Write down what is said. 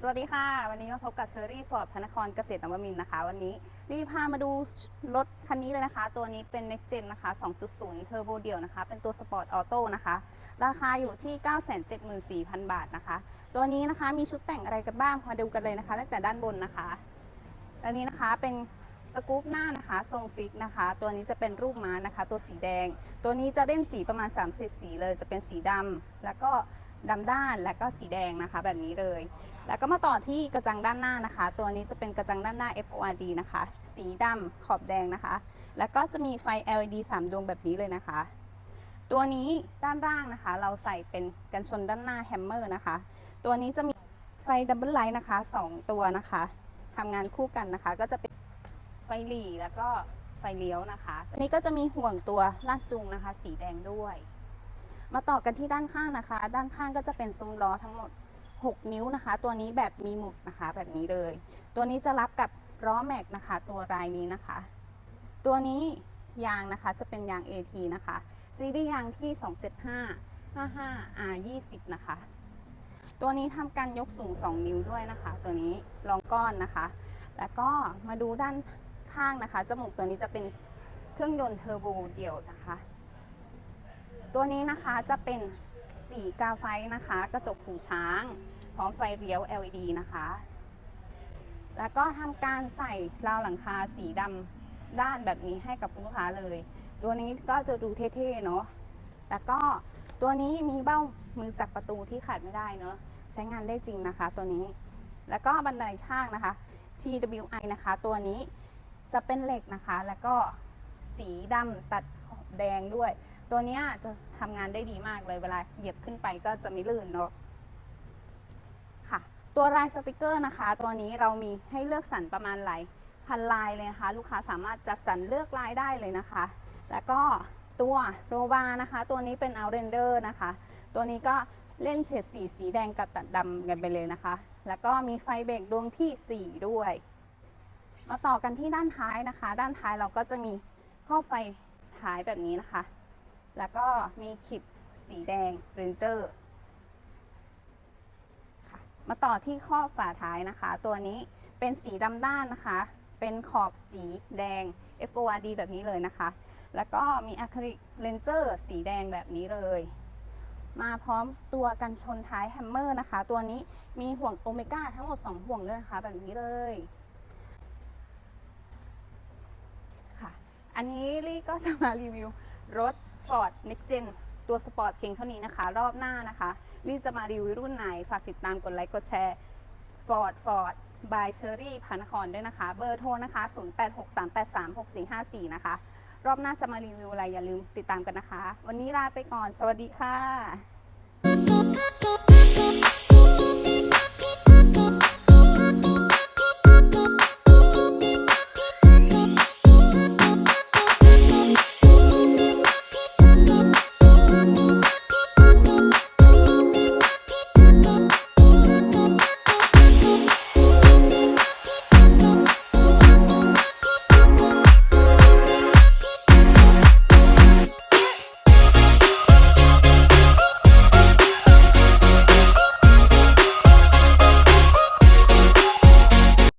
สวัสดีค่ะ วันนี้มาพบกับเชอรี่ฟอร์ดพระนครเกษตรนวมินทร์นะคะ วันนี้รีพามาดูรถคันนี้เลยนะคะ ตัวนี้เป็น Next Gen นะคะ 2.0 Turbo เดี่ยวนะคะ เป็นตัวสปอร์ตออโต้นะคะ ราคาอยู่ที่ 974,000 บาทนะคะ ตัวนี้นะคะมีชุดแต่งอะไรกันบ้างมาดูกันเลยนะคะตั้งแต่ด้านบนนะคะอันนี้นะคะเป็นสกู๊ปหน้านะคะ ทรงฟิกนะคะ ตัวนี้จะเป็นรูปม้านะคะ ตัวสีแดง ตัวนี้จะเล่นสีประมาณ3สีสีเลยจะเป็นสีดำแล้วก็ ดำด้านและก็สีแดงนะคะ แบบนี้เลย แล้วก็มาต่อที่กระจังด้านหน้านะคะ ตัวนี้จะเป็นกระจังด้านหน้า FORD นะคะ สีดำขอบแดงนะคะ แล้วก็จะมีไฟ LED 3 ดวงแบบนี้เลยนะคะ ตัวนี้ด้านล่างนะคะ เราใส่เป็นกันชนด้านหน้าแฮมเมอร์นะคะ ตัวนี้จะมีไฟดับเบิลไลท์นะคะ 2 ตัวนะคะทำงานคู่กันนะคะ ก็จะเป็นไฟหลีแล้วก็ไฟเลี้ยวนะคะอันนี้ก็จะมีห่วงตัวลากจูงนะคะ สีแดงด้วย มาต่อกันที่ด้านข้างนะคะ ด้านข้างก็จะเป็นซุ้มล้อทั้งหมด 6 นิ้วนะคะ ตัวนี้แบบมีหมุดนะคะแบบนี้เลย ตัวนี้จะรับกับล้อแม็กนะคะ ตัวรายนี้นะคะ ตัวนี้ยางนะคะจะเป็นยาง AT นะคะซีรีส์ยางที่ 275 55 R 20นะคะ ตัวนี้ทำการยกสูง 2 นิ้วด้วยนะคะ ตัวนี้รองก้อนนะคะ แล้วก็มาดูด้านข้างนะคะ จมูกตัวนี้จะเป็นเครื่องยนต์เทอร์โบเดี่ยวนะคะ ตัวนี้นะคะจะเป็นสีกาไฟนะคะ กระจกหูช้าง พร้อมไฟเลี้ยว LED นะคะ แล้วก็ทำการใส่ราวหลังคาสีดำด้านแบบนี้ให้กับคุณลูกค้าเลย ตัวนี้ก็จะดูเท่ๆเนาะแล้วก็ตัวนี้มีเบ้ามือจับประตูที่ขาดไม่ได้เนาะใช้งานได้จริงนะคะตัวนี้ แล้วก็บันไดข้างนะคะ TWI นะคะ ตัวนี้จะเป็นเหล็กนะคะ แล้วก็สีดำตัดแดงด้วย ตัวเนี้ยจะทำงานได้ดีมากเลยเวลาเหยียบขึ้นไปก็จะไม่ลื่นเนาะค่ะ ตัวลายสติกเกอร์นะคะ ตัวนี้เรามีให้เลือกสรรประมาณหลายพันลายเลยนะคะ ลูกค้าสามารถจัดสรรเลือกลายได้เลยนะคะ แล้วก็ตัวโรบานะคะ ตัวนี้เป็นเอาเรนเดอร์นะคะ ตัวนี้ก็เล่นเฉดสีสีแดงกับตัดดำกันไปเลยนะคะ แล้วก็มีไฟเบรกดวงทีสี่ 4 ด้วย มาต่อกันที่ด้านท้ายนะคะ ด้านท้ายเราก็จะมีข้อไฟท้ายแบบนี้นะคะ แล้วก็มีขีดสีแดงเรนเจอร์ค่ะมาต่อที่ข้อฝาท้ายนะคะ ตัวนี้เป็นสีดำด้านนะคะ เป็นขอบสีแดง FORD แบบนี้เลยนะคะ แล้วก็มีอะคริลิกเลนเจอร์สีแดงแบบนี้เลย มาพร้อมตัวกันชนท้ายแฮมเมอร์นะคะ ตัวนี้มีห่วงโอเมก้าทั้งหมด 2 ห่วงด้วยนะคะ แบบนี้เลยค่ะ อันนี้ลี่ก็จะมารีวิวรถ Ford Next Gen ตัวสปอร์ตเพียงเท่านี้นะคะ รอบหน้านะคะลี่จะมารีวิวรุ่นไหน ฝากติดตามกดไลค์กดแชร์ Ford Ford by Cherry พานครด้วยนะคะ เบอร์โทรนะคะ 0863836454 นะคะ รอบหน้าจะมารีวิวอะไรอย่าลืมติดตามกันนะคะ วันนี้ลาไปก่อน สวัสดีค่ะ